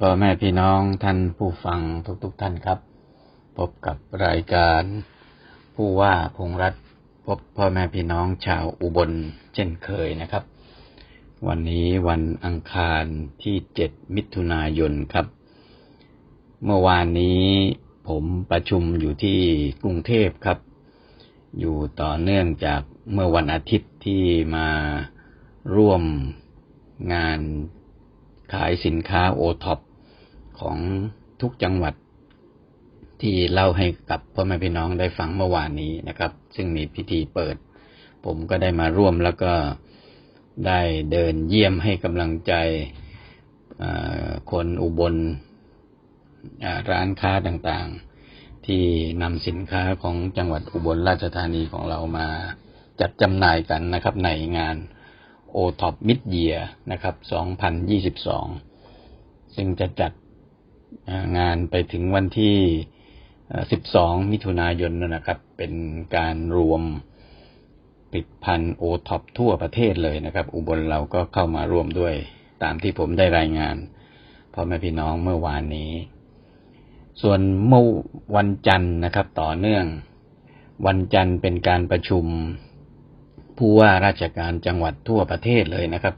พ่อแม่พี่น้องท่านผู้ฟังทุกๆทท่านครับ พบกับรายการผู้ว่าพงษ์รัฐพบพ่อแม่พี่น้องชาวอุบลเช่นเคยนะครับ วันนี้วันอังคารที่7มิถุนายนครับ เมื่อวานนี้ผมประชุมอยู่ที่กรุงเทพครับ อยู่ต่อเนื่องจากเมื่อวันอาทิตย์ที่มาร่วมงานขายสินค้าโอท็อป ของทุกจังหวัดที่เล่าให้กับพ่อแม่พี่น้องได้ฟังเมื่อวานนี้นะครับ ซึ่งมีพิธีเปิด ผมก็ได้มาร่วมแล้วก็ได้เดินเยี่ยมให้กำลังใจคนอุบลร้านค้าต่างๆ ที่นำสินค้าของจังหวัดอุบลราชธานีของเรามาจัดจำหน่ายกันนะครับ ในงาน o t o p Mid Year นะครับ 2022 ซึ่งจะจัด งานไปถึงวันที่ 12 มิถุนายนนนนะครับ เป็นการรวมผลิตภัณฑ์โอท็อปทั่วประเทศเลยนะครับ อุบลเราก็เข้ามาร่วมด้วยตามที่ผมได้รายงานพ่อแม่พี่น้องเมื่อวานนี้ ส่วนเมื่อวันจันทร์นะครับ ต่อเนื่อง วันจันทร์เป็นการประชุมผู้ว่าราชการจังหวัดทั่วประเทศเลยนะครับ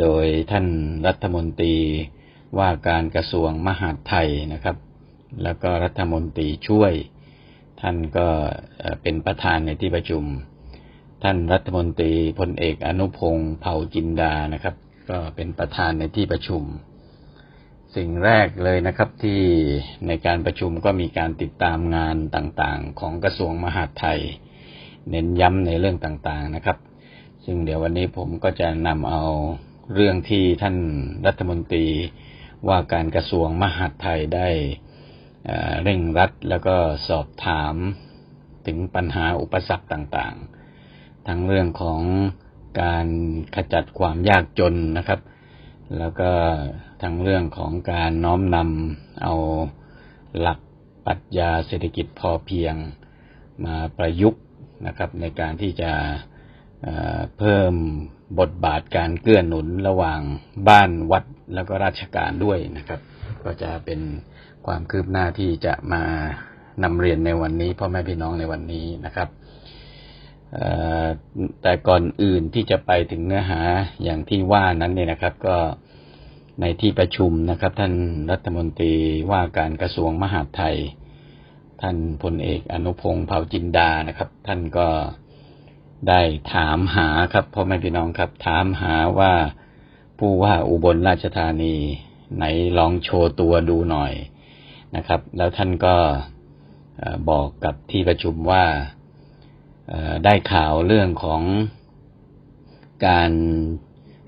โดยท่านรัฐมนตรี ว่าการกระทรวงมหาดไทยนะครับ แล้วก็รัฐมนตรีช่วย ท่านก็เป็นประธานในที่ประชุม ท่านรัฐมนตรีพลเอกอนุพงศ์เผ่าจินดานะครับ ก็เป็นประธานในที่ประชุม สิ่งแรกเลยนะครับที่ในการประชุมก็มีการติดตามงานต่างๆ ของกระทรวงมหาดไทย เน้นย้ำในเรื่องต่างๆนะครับ ซึ่งเดี๋ยววันนี้ผมก็จะนำเอาเรื่องที่ท่านรัฐมนตรี ว่าการกระทรวงมหาดไทยได้เร่งรัดแล้วก็สอบถามถึงปัญหาอุปสรรคต่างๆ ทั้งเรื่องของการขจัดความยากจนนะครับ แล้วก็ทั้งเรื่องของการน้อมนำเอาหลักปรัชญาเศรษฐกิจพอเพียงมาประยุกต์นะครับในการที่จะ เพิ่มบทบาทการเกื้อหนุนระหว่างบ้านวัดแล้วก็ราชการด้วยนะครับ ก็จะเป็นความคืบหน้าที่จะมานำเรียนในวันนี้พ่อแม่พี่น้องในวันนี้นะครับแต่ก่อนอื่นที่จะไปถึงเนื้อหาอย่างที่ว่านั้นเนี่ยนะครับ ก็ในที่ประชุมนะครับ ท่านรัฐมนตรีว่าการกระทรวงมหาดไทย ท่านพลเอกอนุพงศ์เผ่าจินดานะครับ ท่านก็ ได้ถามหาครับพ่อแม่พี่น้องครับ ถามหาว่าผู้ว่าอุบลราชธานีไหนลองโชว์ตัวดูหน่อยนะครับ แล้วท่านก็บอกกับที่ประชุมว่าได้ข่าวเรื่องของการ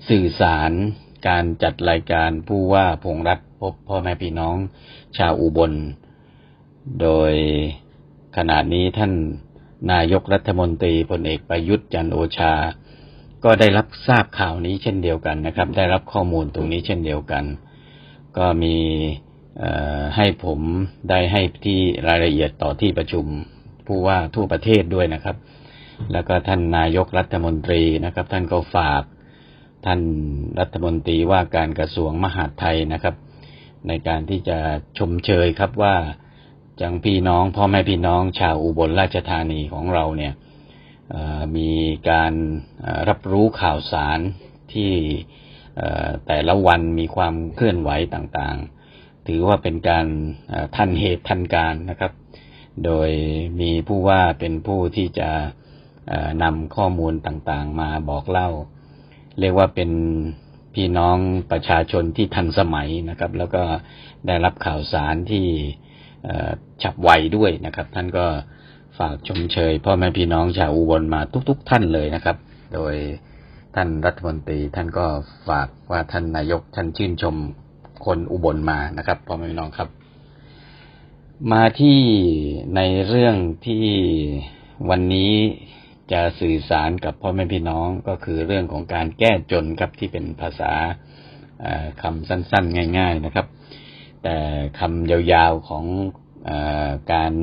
สื่อสารการจัดรายการผู้ว่าพงรัฐพบพ่อแม่พี่น้องชาวอุบล โดยขณะนี้ท่าน นายกรัฐมนตรีพลเอกประยุทธ์จันโอชา ก็ได้รับทราบข่าวนี้เช่นเดียวกันนะครับ ได้รับข้อมูลตรงนี้เช่นเดียวกัน ก็มีให้ผมได้ให้ที่รายละเอียดต่อที่ประชุมผู้ว่าทั่วประเทศด้วยนะครับ แล้วก็ท่านนายกรัฐมนตรีนะครับ ท่านก็ฝาก ท่านรัฐมนตรีว่าการกระทรวงมหาดไทยนะครับ ในการที่จะชมเชยครับว่า จังพี่น้องพ่อแม่พี่น้องชาวอุบลราชธานีของเราเนี่ยมีการรับรู้ข่าวสารที่แต่ละวันมีความเคลื่อนไหวต่างๆ ถือว่าเป็นการทันเหตุทันการนะครับ โดยมีผู้ว่าเป็นผู้ที่จะนำข้อมูลต่างๆ มาบอกเล่า เรียกว่าเป็นพี่น้องประชาชนที่ทันสมัยนะครับ แล้วก็ได้รับข่าวสารที่ ฉับไวด้วยนะครับ ท่านก็ฝากชมเชยพ่อแม่พี่น้องชาวอุบลมาทุก ๆ ท่านเลยนะครับ โดยท่านรัฐมนตรีท่านก็ฝากว่าท่านนายกท่านชื่นชมคนอุบลมานะครับพ่อแม่พี่น้องครับ มาที่ในเรื่องที่วันนี้จะสื่อสารกับพ่อแม่พี่น้องก็คือเรื่องของการแก้จนครับที่เป็นภาษาคำสั้น ๆ ง่าย ๆ นะครับ แต่คำยาวๆของอการ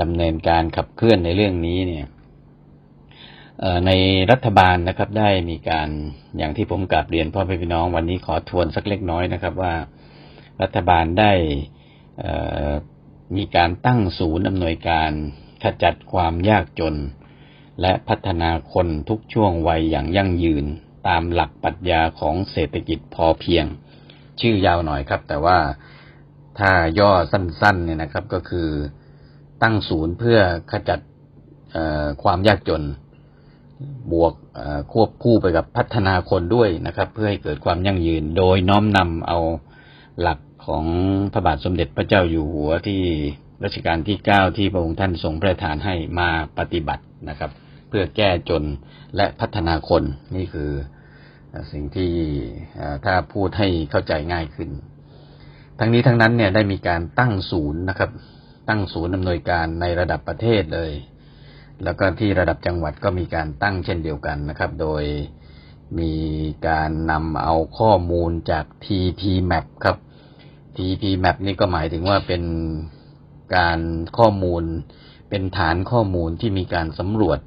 ดำเนินการขับเคลื่อนในเรื่องนี้เนี่ยในรัฐบาลนะครับได้มีการอย่างที่ผมกลับเรียนพ่อพี่น้องวันนี้ขอทวนสักเล็กน้อยนะครับว่ารัฐบาลได้มีการตั้งศูนย์อำนวยการขจัดความยากจน และพัฒนาคนทุกช่วงวัยอย่างยั่งยืนตามหลักปรัชญาของเศรษฐกิจพอเพียง ชื่อยาวหน่อยครับ แต่ว่าถ้าย่อสั้นๆเนี่ยนะครับ ก็คือตั้งศูนย์เพื่อขจัดความยากจน บวกควบคู่ไปกับพัฒนาคนด้วยนะครับ เพื่อให้เกิดความยั่งยืน โดยน้อมนำเอาหลักของพระบาทสมเด็จพระเจ้าอยู่หัวที่รัชกาลที่เก้าที่พระองค์ท่านทรงพระทานให้มาปฏิบัตินะครับ เพื่อแก้จนและพัฒนาคนนี่คือ สิ่งที่ถ้าพูดให้เข้าใจง่ายขึ้น ทั้งนี้ทั้งนั้นเนี่ยได้มีการตั้งศูนย์นะครับ ตั้งศูนย์อำนวยการในระดับประเทศเลย แล้วก็ที่ระดับจังหวัดก็มีการตั้งเช่นเดียวกันนะครับ โดยมีการนำเอาข้อมูลจาก TP Map ครับ TP Map นี่ก็หมายถึงว่าเป็นการข้อมูล เป็นฐานข้อมูลที่มีการสำรวจ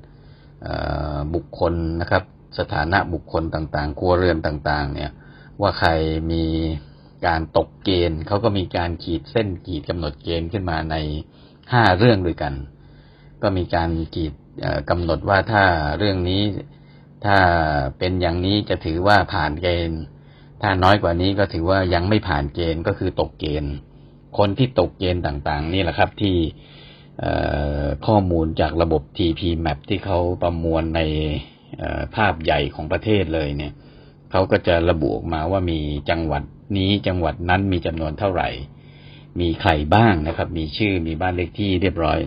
บุคคลนะครับ สถานะบุคคลต่างๆครัวเรือนต่างๆ เนี่ย ว่าใครมีการตกเกณฑ์เขาก็มีการขีดเส้นขีดกำหนดเกณฑ์ขึ้นมาในห้าเรื่องด้วยกัน ก็มีการขีดเอ่อกำหนดว่าถ้าเรื่องนี้ถ้าเป็นอย่างนี้จะถือว่าผ่านเกณฑ์ ถ้าน้อยกว่านี้ก็ถือว่ายังไม่ผ่านเกณฑ์ก็คือตกเกณฑ์ คนที่ตกเกณฑ์ต่างๆ นี่แหละครับที่ข้อมูลจากระบบ TP Map ที่เขาประมวลใน ภาพใหญ่ของประเทศเลยเนี่ยเขาก็จะระบุออกมาว่ามีจังหวัดนี้จังหวัดนั้นมีจำนวนเท่าไหร่ มีใครบ้างนะครับ มีชื่อมีบ้านเลขที่เรียบร้อย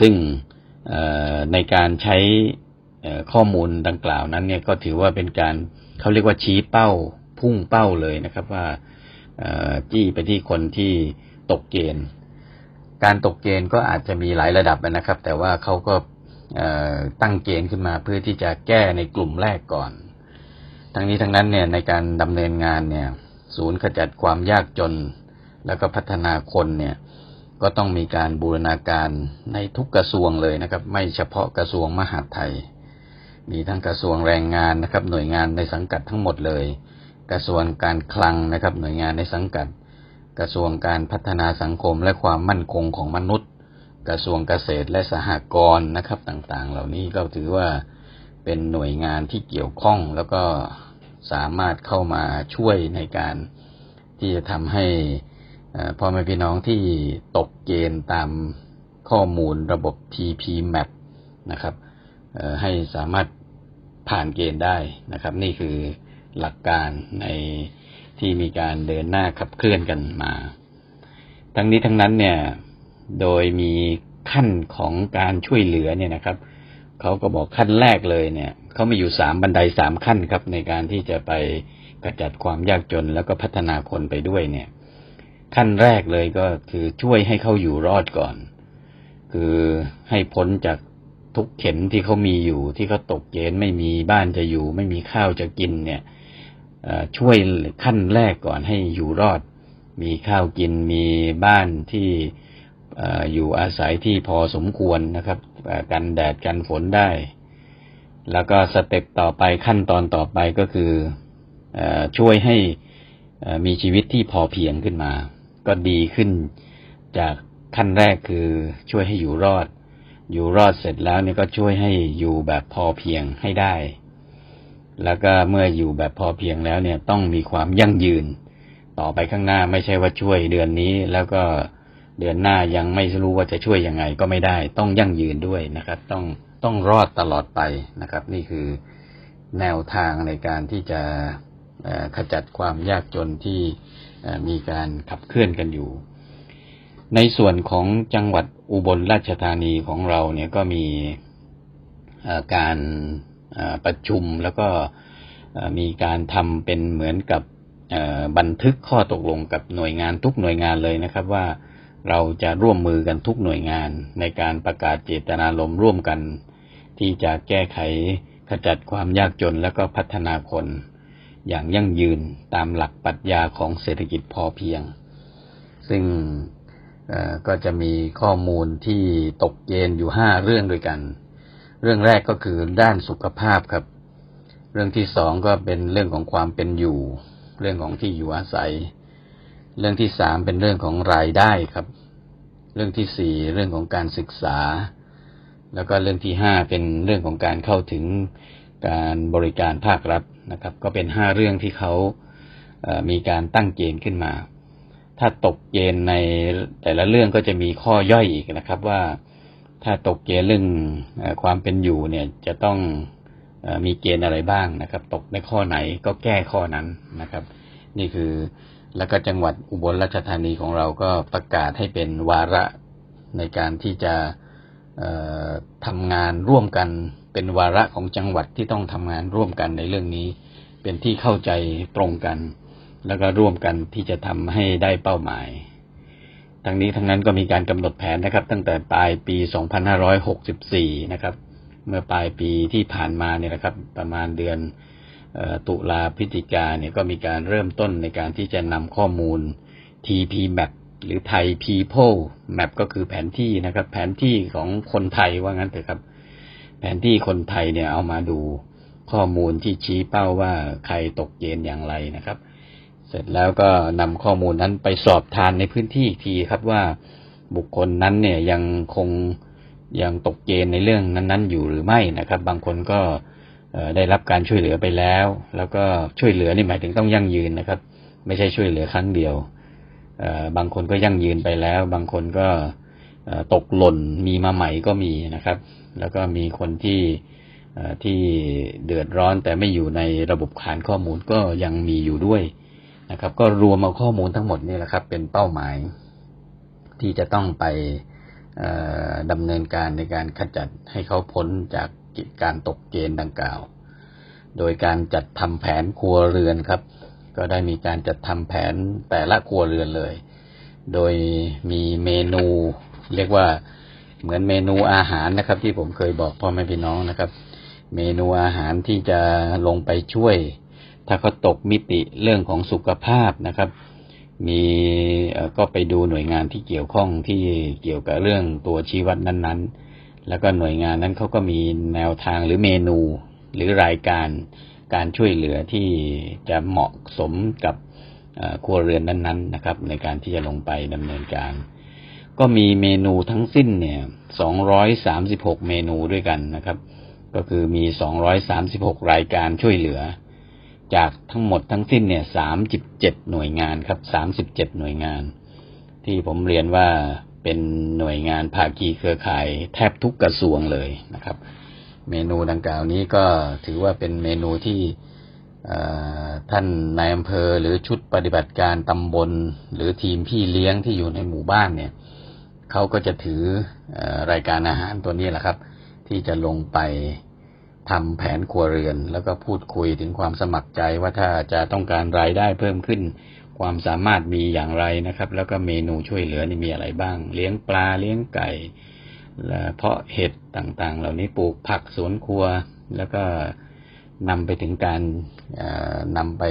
ซึ่งในการใช้ข้อมูลดังกล่าวนั้นเนี่ยก็ถือว่าเป็นการเขาเรียกว่าชี้เป้าพุ่งเป้าเลยนะครับว่าจี้ไปที่คนที่ตกเกณฑ์ การตกเกณฑ์ก็อาจจะมีหลายระดับนะครับ แต่ว่าเขาก็ ตั้งเกณฑ์ขึ้นมาเพื่อที่จะแก้ในกลุ่มแรกก่อน ทั้งนี้ทั้งนั้นเนี่ยในการดำเนินงานเนี่ย ศูนย์ขจัดความยากจน แล้วก็พัฒนาคนเนี่ยก็ต้องมีการบูรณาการในทุกกระทรวงเลยนะครับ ไม่เฉพาะกระทรวงมหาดไทย มีทั้งกระทรวงแรงงานนะครับ หน่วยงานในสังกัดทั้งหมดเลย กระทรวงการคลังนะครับ หน่วยงานในสังกัด กระทรวงการพัฒนาสังคมและความมั่นคงของมนุษย์ กระทรวงเกษตรและสหกรณ์นะครับต่างๆ เหล่านี้ก็ถือว่าเป็นหน่วยงานที่เกี่ยวข้องแล้วก็สามารถเข้ามาช่วยในการที่จะทำให้พ่อแม่พี่น้องที่ตกเกณฑ์ตามข้อมูลระบบ TP Map นะครับให้สามารถผ่านเกณฑ์ได้นะครับ นี่คือหลักการในที่มีการเดินหน้าขับเคลื่อนกันมา ทั้งนี้ทั้งนั้นเนี่ย โดยมีขั้นของการช่วยเหลือเนี่ยนะครับเขาก็บอกขั้นแรกเลยเนี่ยเขามีอยู่สามบันไดสามขั้นครับ ในการที่จะไปกระจัดความยากจนแล้วก็พัฒนาคนไปด้วยเนี่ย ขั้นแรกเลยก็คือช่วยให้เขาอยู่รอดก่อน คือให้พ้นจากทุกเข็นที่เขามีอยู่ที่เขาตกเกณฑ์ไม่มีบ้านจะอยู่ ไม่มีข้าวจะกินเนี่ยช่วยขั้นแรกก่อนให้อยู่รอด มีข้าวกินมีบ้านที่ อยู่อาศัยที่พอสมควรนะครับกันแดดกันฝนได้ แล้วก็สเต็ปต่อไปขั้นตอนต่อไปก็คืออช่วยให้มีชีวิตที่พอเพียงขึ้นมา ก็ดีขึ้นจากขั้นแรกคือช่วยให้อยู่รอด อยู่รอดเสร็จแล้วเนี่ยก็ช่วยให้อยู่แบบพอเพียงให้ได้ แล้วก็เมื่ออยู่แบบพอเพียงแล้วเนี่ยต้องมีความยั่งยืน ต่อไปข้างหน้าไม่ใช่ว่าช่วยเดือนนี้แล้วก็ เดือนหน้ายังไม่รู้ว่าจะช่วยยังไงก็ไม่ได้ ต้องยั่งยืนด้วยนะครับ ต้องต้องรอดตลอดไปนะครับ นี่คือแนวทางในการที่จะขจัดความยากจนที่มีการขับเคลื่อนกันอยู่ ในส่วนของจังหวัดอุบลราชธานีของเราเนี่ยก็มีการประชุมแล้วก็มีการทำเป็นเหมือนกับบันทึกข้อตกลงกับหน่วยงานทุกหน่วยงานเลยนะครับว่า เราจะร่วมมือกันทุกหน่วยงานในการประกาศเจตนารมณ์ร่วมกัน ที่จะแก้ไขขจัดความยากจนแล้วก็พัฒนาคน อย่างยั่งยืนตามหลักปรัชญาของเศรษฐกิจพอเพียง ซึ่งก็จะมีข้อมูลที่ตกเกณฑ์อยู่ห้าเรื่องด้วยกัน เรื่องแรกก็คือด้านสุขภาพครับ เรื่องที่สองก็เป็นเรื่องของความเป็นอยู่ เรื่องของที่อยู่อาศัย เรื่องที่สามเป็นเรื่องของรายได้ครับ เรื่องที่สี่เรื่องของการศึกษา แล้วก็เรื่องที่ห้าเป็นเรื่องของการเข้าถึงการบริการภาครัฐนะครับ ก็เป็นห้าเรื่องที่เขาเอ่อมีการตั้งเกณฑ์ขึ้นมา ถ้าตกเกณฑ์ในแต่ละเรื่องก็จะมีข้อย่อยอีกนะครับว่าถ้าตกเกณฑ์เรื่องอความเป็นอยู่เนี่ยจะต้องอมีเกณฑ์อะไรบ้างนะครับ ตกในข้อไหนก็แก้ข้อนั้นนะครับ นี่คือ แล้วก็จังหวัดอุบลราชธานีของเราก็ประกาศให้เป็นวาระในการที่จะทำงานร่วมกันเป็นวาระของจังหวัดที่ต้องทำงานร่วมกันในเรื่องนี้ เป็นที่เข้าใจตรงกัน แล้วก็ร่วมกันที่จะทำให้ได้เป้าหมายทั้งนี้ทั้งนั้นก็มีการกำหนดแผนนะครับ ตั้งแต่ปลายปี 2564 นะครับ เมื่อปลายปีที่ผ่านมาเนี่ยนะครับ ประมาณเดือน ตุลาพฤศจิกาเนี่ยก็มีการเริ่มต้นในการที่จะนำข้อมูล TP Map หรือไทย People Map ก็คือแผนที่นะครับ แผนที่ของคนไทยว่างั้นเถอะครับ แผนที่คนไทยเนี่ยเอามาดูข้อมูลที่ชี้เป้าว่าใครตกเกณฑ์อย่างไรนะครับ เสร็จแล้วก็นำข้อมูลนั้นไปสอบทานในพื้นที่อีกทีครับว่าบุคคลนั้นเนี่ยยังคงยังตกเกณฑ์ในเรื่องนั้น ๆ อยู่หรือไม่นะครับ บางคนก็ ได้รับการช่วยเหลือไปแล้ว แล้วก็ช่วยเหลือนี่หมายถึงต้องยั่งยืนนะครับ ไม่ใช่ช่วยเหลือครั้งเดียวบางคนก็ยั่งยืนไปแล้ว บางคนก็ตกหล่นมีมาใหม่ก็มีนะครับ แล้วก็มีคนที่ที่เดือดร้อนแต่ไม่อยู่ในระบบฐานข้อมูลก็ยังมีอยู่ด้วยนะครับ ก็รวมเอาข้อมูลทั้งหมดนี่แหละครับ เป็นเป้าหมาย ที่จะต้องไปดำเนินการในการขจัดให้เขาพ้นจาก กิการตกเกณฑ์ดังกล่าว โดยการจัดทำแผนครัวเรือนครับ ก็ได้มีการจัดทำแผนแต่ละครัวเรือนเลย โดยมีเมนู เรียกว่าเหมือนเมนูอาหารนะครับ ที่ผมเคยบอกพ่อแม่พี่น้องนะครับ เมนูอาหารที่จะลงไปช่วย ถ้าเขาตกมิติเรื่องของสุขภาพนะครับมีก็ไปดูหน่วยงานที่เกี่ยวข้องที่เกี่ยวกับเรื่องตัวชี้วัดนั้น ๆ แล้วก็หน่วยงานนั้นเขาก็มีแนวทางหรือเมนู หรือรายการการช่วยเหลือที่จะเหมาะสมกับครัวเรือนนั้นๆนะครับ ในการที่จะลงไปดำเนินการ ก็มีเมนูทั้งสิ้นเนี่ย236เมนูด้วยกันนะครับ ก็คือมี236รายการช่วยเหลือ จากทั้งหมดทั้งสิ้นเนี่ย37หน่วยงานครับ37หน่วยงาน ที่ผมเรียนว่า เป็นหน่วยงานภาคีเครือข่ายแทบทุกกระทรวงเลยนะครับ เมนูดังกล่าวนี้ก็ถือว่าเป็นเมนูที่ท่านนายอำเภอหรือชุดปฏิบัติการตำบล หรือทีมพี่เลี้ยงที่อยู่ในหมู่บ้านเนี่ยเขาก็จะถืออรายการอาหารตัวนี้แหละครับ ที่จะลงไปทำแผนครัวเรือน แล้วก็พูดคุยถึงความสมัครใจว่าถ้าจะต้องการรายได้เพิ่มขึ้น ความสามารถมีอย่างไรนะครับ แล้วก็เมนูช่วยเหลือนี่มีอะไรบ้าง เลี้ยงปลาเลี้ยงไก่และเพาะเห็ดต่างๆ เหล่านี้ปลูกผักสวนครัว แล้วก็นำไปถึงการนำไป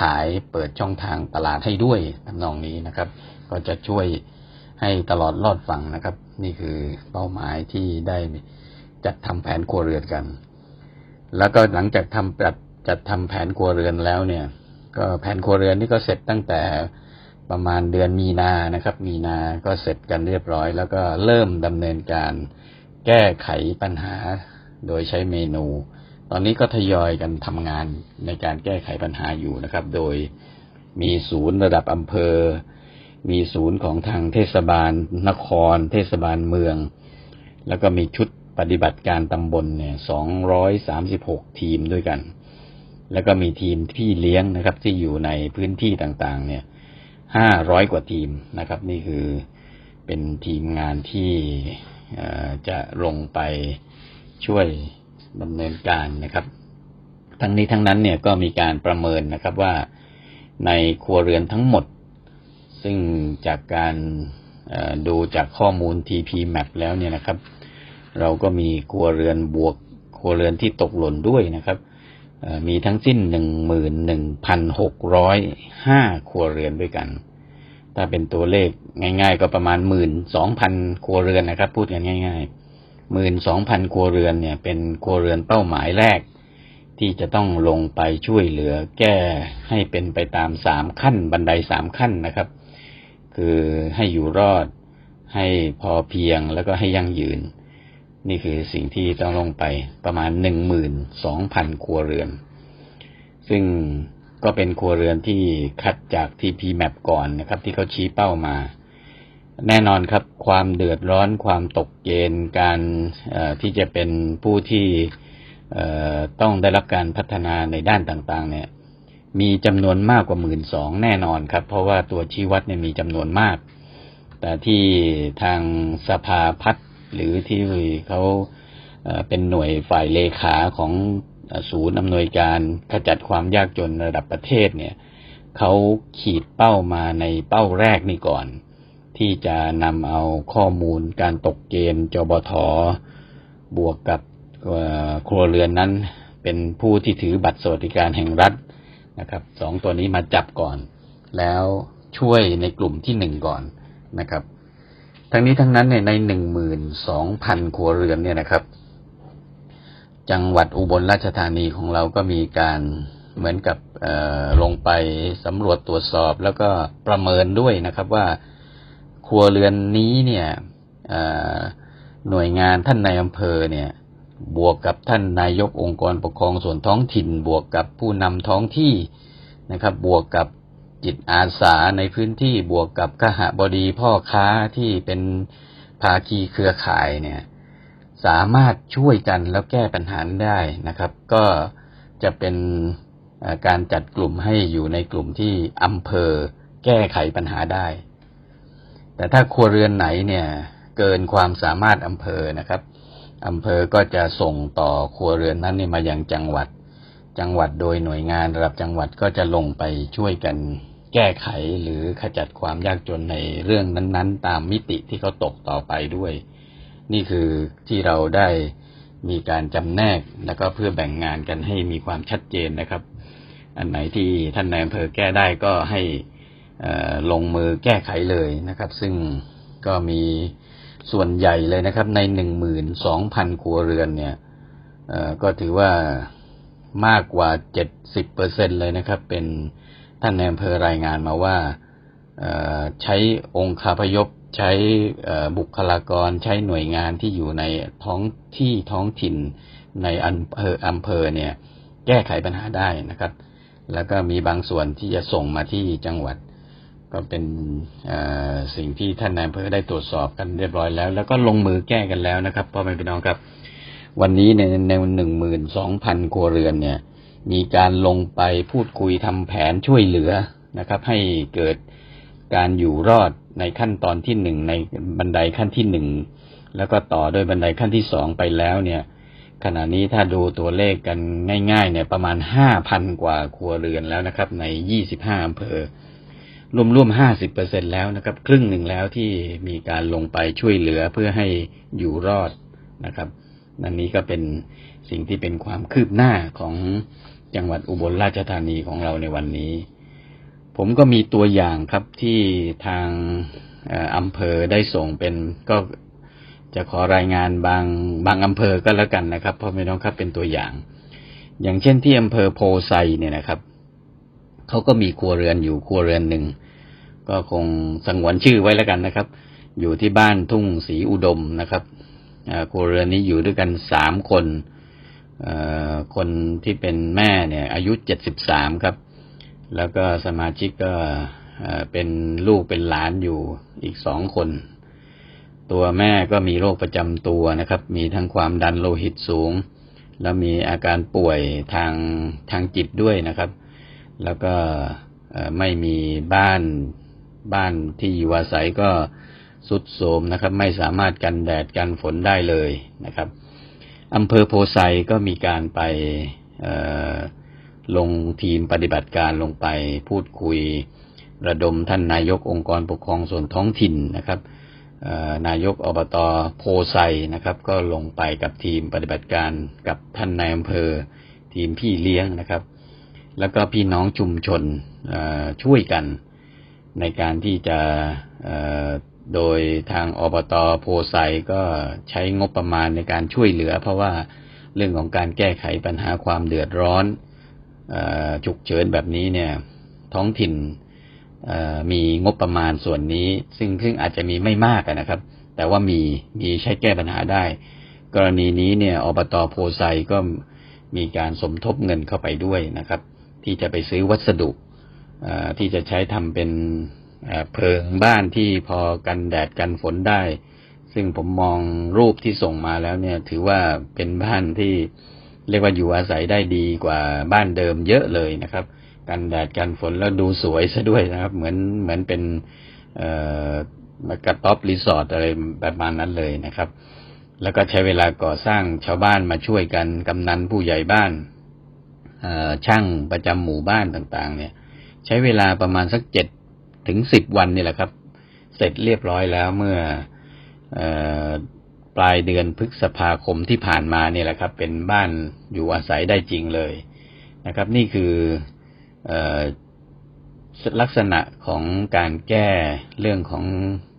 ขายเปิดช่องทางตลาดให้ด้วยทำนองนี้นะครับ ก็จะช่วยให้ตลอดรอดฝั่งนะครับ นี่คือเป้าหมายที่ได้จัดทำแผนครัวเรือนกัน แล้วก็หลังจากทำจัดจัดทำแผนครัวเรือนแล้วเนี่ย ก็แผนครัวเรือนนี่ก็เสร็จตั้งแต่ประมาณเดือนมีนานะครับ มีนาก็เสร็จกันเรียบร้อย แล้วก็เริ่มดำเนินการแก้ไขปัญหาโดยใช้เมนู ตอนนี้ก็ทยอยกันทำงานในการแก้ไขปัญหาอยู่นะครับ โดยมีศูนย์ระดับอำเภอ มีศูนย์ของทางเทศบาลนคร เทศบาลเมือง แล้วก็มีชุดปฏิบัติการตำบลเนี่ยสองร้อยสามสิบหกทีมด้วยกัน แล้วก็มีทีมพี่เลี้ยงนะครับ ที่อยู่ในพื้นที่ต่างๆ เนี่ยห้าร้อยกว่าทีมนะครับ นี่คือเป็นทีมงานที่จะลงไปช่วยดำเนินการนะครับ ทั้งนี้ทั้งนั้นเนี่ยก็มีการประเมินนะครับว่าในครัวเรือนทั้งหมด ซึ่งจากการดูจากข้อมูล TP Map แล้วเนี่ยนะครับ เราก็มีครัวเรือนบวกครัวเรือนที่ตกหล่นด้วยนะครับ มีทั้งสิ้นหนึ่งหมื่นหนึ่งพันหกร้อยห้าครัวเรือนด้วยกัน ถ้าเป็นตัวเลขง่าย ๆ ก็ประมาณหมื่นสองพันครัวเรือนนะครับ พูดกันง่ายๆหมื่นสองพันครัวเรือนเนี่ย เป็นครัวเรือนเป้าหมายแรก ที่จะต้องลงไปช่วยเหลือแก้ให้เป็นไปตามสามขั้นบันไดสามขั้นนะครับ คือให้อยู่รอด ให้พอเพียงแล้วก็ให้ยั่งยืน นี่คือสิ่งที่ต้องลงไปประมาณหนึ่งหมื่นสองพันครัวเรือน ซึ่งก็เป็นครัวเรือนที่คัดจาก TP Map ก่อนนะครับ ที่เขาชี้เป้ามา แน่นอนครับ ความเดือดร้อนความตกเกณฑ์การที่จะเป็นผู้ที่ต้องได้รับการพัฒนาในด้านต่างๆ เนี่ย มีจำนวนมากกว่าหมื่นสองแน่นอนครับ เพราะว่าตัวชี้วัดเนี่ยมีจำนวนมาก แต่ที่ทางสภาพัฒน์ หรือที่เขาเป็นหน่วยฝ่ายเลขาของศูนย์อำนวยการขจัดความยากจนระดับประเทศเนี่ยเขาขีดเป้ามาในเป้าแรกนี่ก่อน ที่จะนำเอาข้อมูลการตกเกณฑ์จบทบวกกับครัวเรือนนั้น เป็นผู้ที่ถือบัตรสวัสดิการแห่งรัฐนะครับสองตัวนี้มาจับก่อน แล้วช่วยในกลุ่มที่หนึ่งก่อนนะครับ ทั้งนี้ทั้งนั้นเนี่ยในหนึ่งหมื่นสองพันครัวเรือนเนี่ยนะครับ จังหวัดอุบลราชธานีของเราก็มีการเหมือนกับลงไปสำรวจตรวจสอบแล้วก็ประเมินด้วยนะครับว่าครัวเรือนนี้เนี่ยหน่วยงานท่านในายอำเภอเนี่ย บวกกับท่านนายกองค์กรปกครองส่วนท้องถิ่น บวกกับผู้นำท้องที่นะครับ บวกกับ จิตอาสาในพื้นที่บวกกับขหบดีพ่อค้าที่เป็นภาคีเครือข่ายเนี่ย สามารถช่วยกันแล้วแก้ปัญหาได้นะครับ ก็จะเป็นการจัดกลุ่มให้อยู่ในกลุ่มที่อำเภอแก้ไขปัญหาได้ แต่ถ้าครัวเรือนไหนเนี่ย เกินความสามารถอำเภอนะครับอำเภอก็จะส่งต่อครัวเรือนนั้นเนี่ยมายังจังหวัด จังหวัดโดยหน่วยงานระดับจังหวัดก็จะลงไปช่วยกัน แก้ไขหรือขจัดความยากจนในเรื่องนั้น ๆ ตามมิติที่เขาตกต่อไปด้วย นี่คือที่เราได้มีการจำแนกแล้วก็เพื่อแบ่งงานกันให้มีความชัดเจนนะครับ อันไหนที่ท่านนายอำเภอแก้ได้ก็ให้ลงมือแก้ไขเลยนะครับ ซึ่งก็มีส่วนใหญ่เลยนะครับ ในหนึ่งหมื่นสองพันครัวเรือนเนี่ยก็ถือว่ามากกว่าเจ็ดสิบเปอร์เซ็นเลยนะครับ เป็น ท่านนายอำเภอรายงานมาว่าใช้องค์คาพยพ ใช้บุคลากร ใช้หน่วยงานที่อยู่ในท้องที่ท้องถิ่นในอำเภออำเภอเนี่ย แก้ไขปัญหาได้นะครับ แล้วก็มีบางส่วนที่จะส่งมาที่จังหวัด ก็เป็นสิ่งที่ท่านนายอำเภอได้ตรวจสอบกันเรียบร้อยแล้ว แล้วก็ลงมือแก้กันแล้วนะครับพ่อแม่พี่น้องครับ วันนี้ในในหนึ่งหมื่นสองพันครัวเรือนเนี่ย มีการลงไปพูดคุยทำแผนช่วยเหลือนะครับ ให้เกิดการอยู่รอดในขั้นตอนที่หนึ่งในบันไดขั้นที่หนึ่งแล้วก็ต่อด้วยบันไดขั้นที่สองไปแล้วเนี่ย ขณะนี้ถ้าดูตัวเลขกันง่าย ๆ เนี่ยประมาณห้าพันกว่าครัวเรือนแล้วนะครับ ในยี่สิบห้าอำเภอ รวมๆห้าสิบเปอร์เซ็นแล้วนะครับ ครึ่งหนึ่งแล้วที่มีการลงไปช่วยเหลือเพื่อให้อยู่รอดนะครับนั่นนี้ก็เป็นสิ่งที่เป็นความคืบหน้าของ จังหวัดอุบลราชธานีของเราในวันนี้ ผมก็มีตัวอย่างครับที่ทางอำเภอได้ส่งเป็นก็จะขอรายงานบางบางอำเภอก็แล้วกันนะครับพราะไม่ต้องครับเป็นตัวอย่าง อย่างเช่นที่อำเภอโพไซเนี่ยนะครับเขาก็มีครัวเรือนอยู่ครัวเรือนหนึ่งก็คงสงวนชื่อไว้แล้วกันนะครับ อยู่ที่บ้านทุ่งศรีอุดมนะครับครัวเรือนนี้อยู่ด้วยกันสามคน คนที่เป็นแม่เนี่ย อายุเจ็ดสิบสามครับ แล้วก็สมาชิกก็เป็นลูกเป็นหลานอยู่อีกสองคน ตัวแม่ก็มีโรคประจำตัวนะครับ มีทั้งความดันโลหิตสูง แล้วมีอาการป่วยทางทางจิตด้วยนะครับ แล้วก็ไม่มีบ้านบ้านที่อยู่อาศัยก็สุดโทรมนะครับ ไม่สามารถกันแดดกันฝนได้เลยนะครับ อำเภอโพไซก็มีการไปลงทีมปฏิบัติการลงไปพูดคุยระดมท่านนายกองค์กรปกครองส่วนท้องถิ่นนะครับนายกอบตโพไซนะครับ ก็ลงไปกับทีมปฏิบัติการกับท่านนายอำเภอ ทีมพี่เลี้ยงนะครับ แล้วก็พี่น้องชุมชนช่วยกันในการที่จะ โดยทางอบตโพไซก็ใช้งบประมาณในการช่วยเหลือ เพราะว่าเรื่องของการแก้ไขปัญหาความเดือดร้อนฉุกเฉินแบบนี้เนี่ย ท้องถิ่นมีงบประมาณส่วนนี้ ซึ่งซึ่งอาจจะมีไม่มากนะครับ แต่ว่ามีมีใช้แก้ปัญหาได้ กรณีนี้เนี่ยอบตโพไซก็มีการสมทบเงินเข้าไปด้วยนะครับ ที่จะไปซื้อวัสดุที่จะใช้ทำเป็น เอ่อเพลิงบ้านที่พอกันแดดกันฝนได้ ซึ่งผมมองรูปที่ส่งมาแล้วเนี่ย ถือว่าเป็นบ้านที่เรียกว่าอยู่อาศัยได้ดีกว่าบ้านเดิมเยอะเลยนะครับ กันแดดกันฝนแล้วดูสวยซะด้วยนะครับ เหมือนเหมือนเป็นเอ่อกระต๊อบรีสอร์ทอะไรแบบมาณนั้นเลยนะครับ แล้วก็ใช้เวลาก่อสร้างชาวบ้านมาช่วยกันกำนันผู้ใหญ่บ้านช่างประจำหมู่บ้านต่างๆ เนี่ย ใช้เวลาประมาณสักเจ็ด ถึงสิบวันนี่แหละครับ เสร็จเรียบร้อยแล้วเมื่ออปลายเดือนพฤษภาคมที่ผ่านมาเนี่ยแหละครับ เป็นบ้านอยู่อาศัยได้จริงเลยนะครับ นี่คืออลักษณะของการแก้เรื่องของ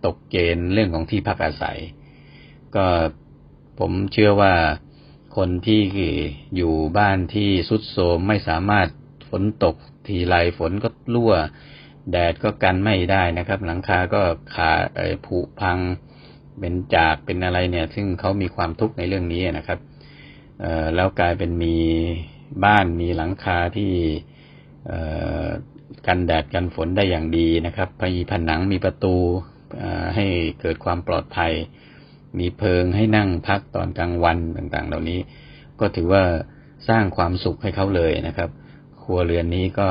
ตกเกณฑ์เรื่องของที่พักอาศัย ก็ผมเชื่อว่าคนที่อยู่บ้านที่สุดโทรมไม่สามารถฝนตกทีไรฝนก็รั่ว แดดก็กันไม่ได้นะครับ หลังคาก็ขาผุพังเป็นจากเป็นอะไรเนี่ย ซึ่งเขามีความทุกข์ในเรื่องนี้นะครับเออแล้วกลายเป็นมีบ้านมีหลังคาที่เออกันแดดกันฝนได้อย่างดีนะครับมีผนังมีประตูให้เกิดความปลอดภัย มีเพิงให้นั่งพักตอนกลางวันต่างๆ เหล่านี้ ก็ถือว่าสร้างความสุขให้เขาเลยนะครับ ครัวเรือนนี้ก็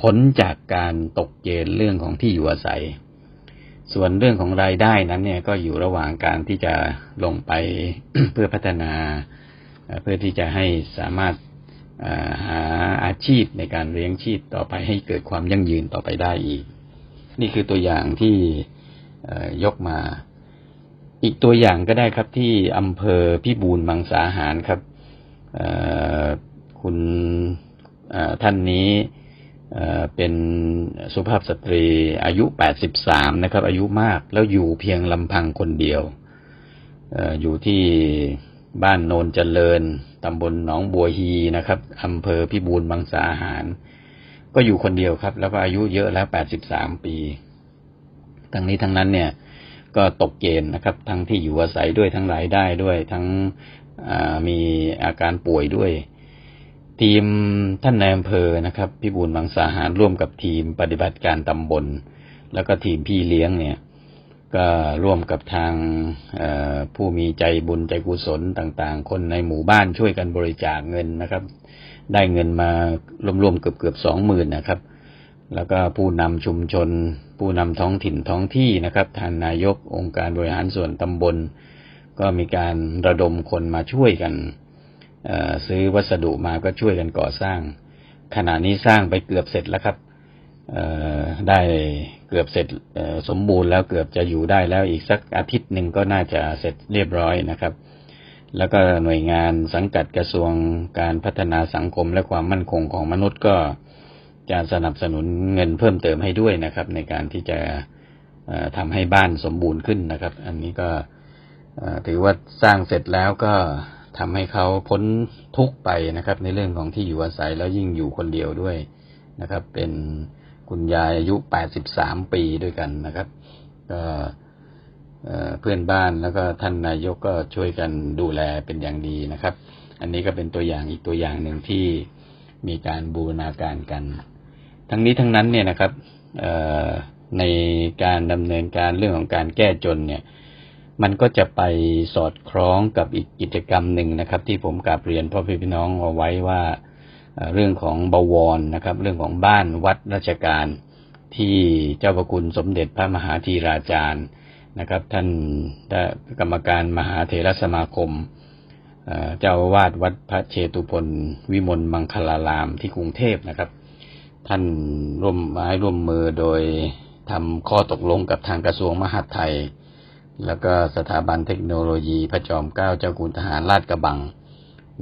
พ้นจากการตกเกณฑ์เรื่องของที่อยู่อาศัย ส่วนเรื่องของรายได้นั้นเนี่ยก็อยู่ระหว่างการที่จะลงไปเพื่อพัฒนา เพื่อที่จะให้สามารถหาอาชีพในการเลี้ยงชีพต่อไปให้เกิดความยั่งยืนต่อไปได้อีก นี่คือตัวอย่างที่ยกมา อีกตัวอย่างก็ได้ครับที่อำเภอพิบูลมังสาหารครับคุณท่านนี้ เป็นสุภาพสตรีอายุ 83 นะครับ อายุมากแล้วอยู่เพียงลำพังคนเดียวออยู่ที่บ้านโนนเจริญตำบลหนองบัวฮีนะครับอำเภอพิบูลมังสาหาร ก็อยู่คนเดียวครับ แล้วก็อายุเยอะแล้ว 83 ปี ทั้งนี้ทั้งนั้นเนี่ยก็ตกเกณฑ์นะครับ ทั้งที่อยู่อาศัยด้วยทั้งรายได้ด้วยทั้งมีอาการป่วยด้วย ทีมท่านนายอำเภอนะครับพิบูลมังสาหารร่วมกับทีมปฏิบัติการตำบล แล้วก็ทีมพี่เลี้ยงเนี่ย ก็ร่วมกับทางผู้มีใจบุญใจกุศลต่าง ๆ คนในหมู่บ้านช่วยกันบริจาคเงินนะครับ ได้เงินมารวมๆเกือบๆสองหมื่นนะครับ แล้วก็ผู้นำชุมชน ผู้นำท้องถิ่นท้องที่นะครับท่านนายกองค์การบริหารส่วนตำบล ก็มีการระดมคนมาช่วยกัน ซื้อวัสดุมาก็ช่วยกันก่อสร้าง ขณะนี้สร้างไปเกือบเสร็จแล้วครับได้เกือบเสร็จสมบูรณ์แล้วเกือบจะอยู่ได้แล้วอีกสักอาทิตย์หนึ่งก็น่าจะเสร็จเรียบร้อยนะครับ แล้วก็หน่วยงานสังกัดกระทรวงการพัฒนาสังคมและความมั่นคงของมนุษย์ก็จะสนับสนุนเงินเพิ่มเติมให้ด้วยนะครับ ในการที่จะเอ่อทำให้บ้านสมบูรณ์ขึ้นนะครับ อันนี้ก็ถือว่าสร้างเสร็จแล้วก็ ทำให้เขาพ้นทุกข์ไปนะครับ ในเรื่องของที่อยู่อาศัยแล้วยิ่งอยู่คนเดียวด้วยนะครับ เป็นคุณยายอายุ 83 ปีด้วยกันนะครับ ก็เพื่อนบ้านแล้วก็ท่านนายกก็ช่วยกันดูแลเป็นอย่างดีนะครับ อันนี้ก็เป็นตัวอย่างอีกตัวอย่างหนึ่งที่มีการบูรณาการกัน ทั้งนี้ทั้งนั้นเนี่ยนะครับในการดำเนินการเรื่องของการแก้จนเนี่ย มันก็จะไปสอดคล้องกับอีกกิจกรรมหนึ่งนะครับ ที่ผมกราบเรียนพ่อพี่น้องเอาไว้ว่าเรื่องของบวรนะครับ เรื่องของบ้านวัดราชการที่เจ้าประคุณสมเด็จพระมหาธีราจารย์นะครับ ท่านได้กรรมการมหาเถรสมาคมเจ้าวาสวัดพระเชตุพนวิมลมังคลารามที่กรุงเทพนะครับ ท่านร่วมไม้ร่วมมือโดยทำข้อตกลงกับทางกระทรวงมหาดไทย แล้วก็สถาบันเทคโนโลยีพระจอมเกล้าเจ้าคุณทหารราชกระบัง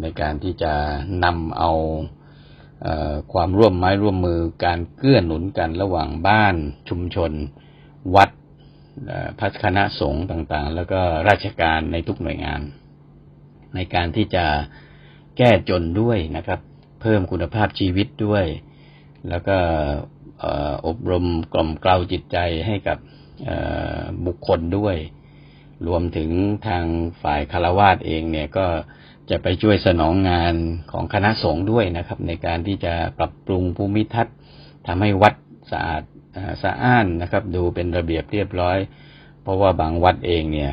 ในการที่จะนำเอาเออความร่วมไม้ร่วมมือการเกื้อหนุนกันระหว่างบ้านชุมชน วัดพระคณะสงฆ์ต่างๆ แล้วก็ราชการในทุกหน่วยงาน ในการที่จะแก้จนด้วยนะครับ เพิ่มคุณภาพชีวิตด้วย แล้วก็อบรมกล่อมเกลาจิตใจให้กับบุคคลด้วย รวมถึงทางฝ่ายคารวาสเองเนี่ยก็จะไปช่วยสนองงานของคณะสงฆ์ด้วยนะครับ ในการที่จะปรับปรุงภูมิทัศน์ทำให้วัดสะอาดสะอ้านนะครับ ดูเป็นระเบียบเรียบร้อย เพราะว่าบางวัดเองเนี่ย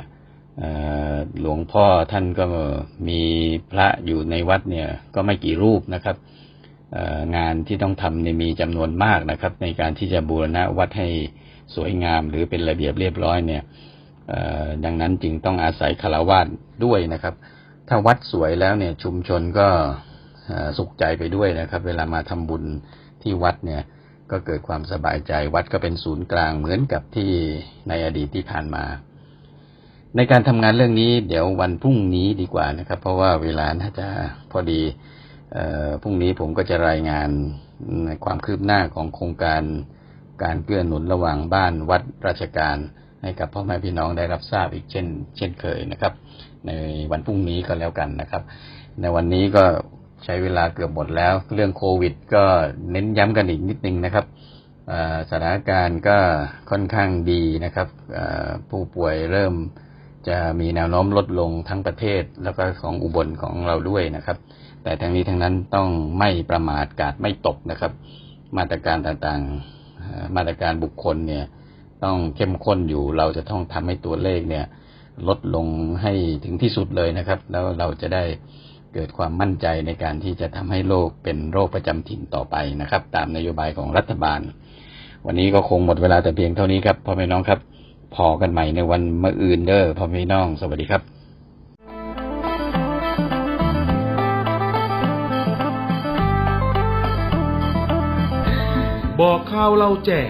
หลวงพ่อท่านก็มีพระอยู่ในวัดเนี่ยก็ไม่กี่รูปนะครับงานที่ต้องทำเนี่ยมีจำนวนมากนะครับ ในการที่จะบูรณะวัดให้สวยงามหรือเป็นระเบียบเรียบร้อยเนี่ย ดังนั้นจึงต้องอาศัยคารวะด้วยนะครับ ถ้าวัดสวยแล้วเนี่ยชุมชนก็สุขใจไปด้วยนะครับ เวลามาทำบุญที่วัดเนี่ยก็เกิดความสบายใจวัดก็เป็นศูนย์กลางเหมือนกับที่ในอดีตที่ผ่านมา ในการทำงานเรื่องนี้เดี๋ยววันพรุ่งนี้ดีกว่านะครับ เพราะว่าเวลาน่าจะพอดีออพรุ่งนี้ผมก็จะรายงานความคืบหน้าของโครงการการเกื้อหนุนระหว่างบ้านวัดราชการ ให้กับพ่อแม่พี่น้องได้รับทราบอีกเช่น เช่นเคยนะครับ ในวันพรุ่งนี้ก็แล้วกันนะครับ ในวันนี้ก็ใช้เวลาเกือบหมดแล้ว เรื่องโควิด ก็เน้นย้ำกันอีกนิดนึงนะครับสถานการณ์ก็ค่อนข้างดีนะครับผู้ป่วยเริ่มจะมีแนวโน้มลดลงทั้งประเทศแล้วก็ของอุบลของเราด้วยนะครับ แต่ทั้งนี้ทั้งนั้นต้องไม่ประมาทกาดไม่ตกนะครับ มาตรการต่างๆ มาตรการบุคคลเนี่ย ต้องเข้มข้นอยู่ เราจะต้องทำให้ตัวเลขเนี่ย ลดลงให้ถึงที่สุดเลยนะครับ แล้วเราจะได้เกิดความมั่นใจในการที่จะทำให้โรคเป็นโรคประจำถิ่นต่อไปนะครับ ตามนโยบายของรัฐบาล วันนี้ก็คงหมดเวลาแต่เพียงเท่านี้ครับพ่อแม่น้องครับ พอกันใหม่ในวันมะอื่นเด้อพ่อแม่น้อง สวัสดีครับบอกข่าวเล่าแจ้ง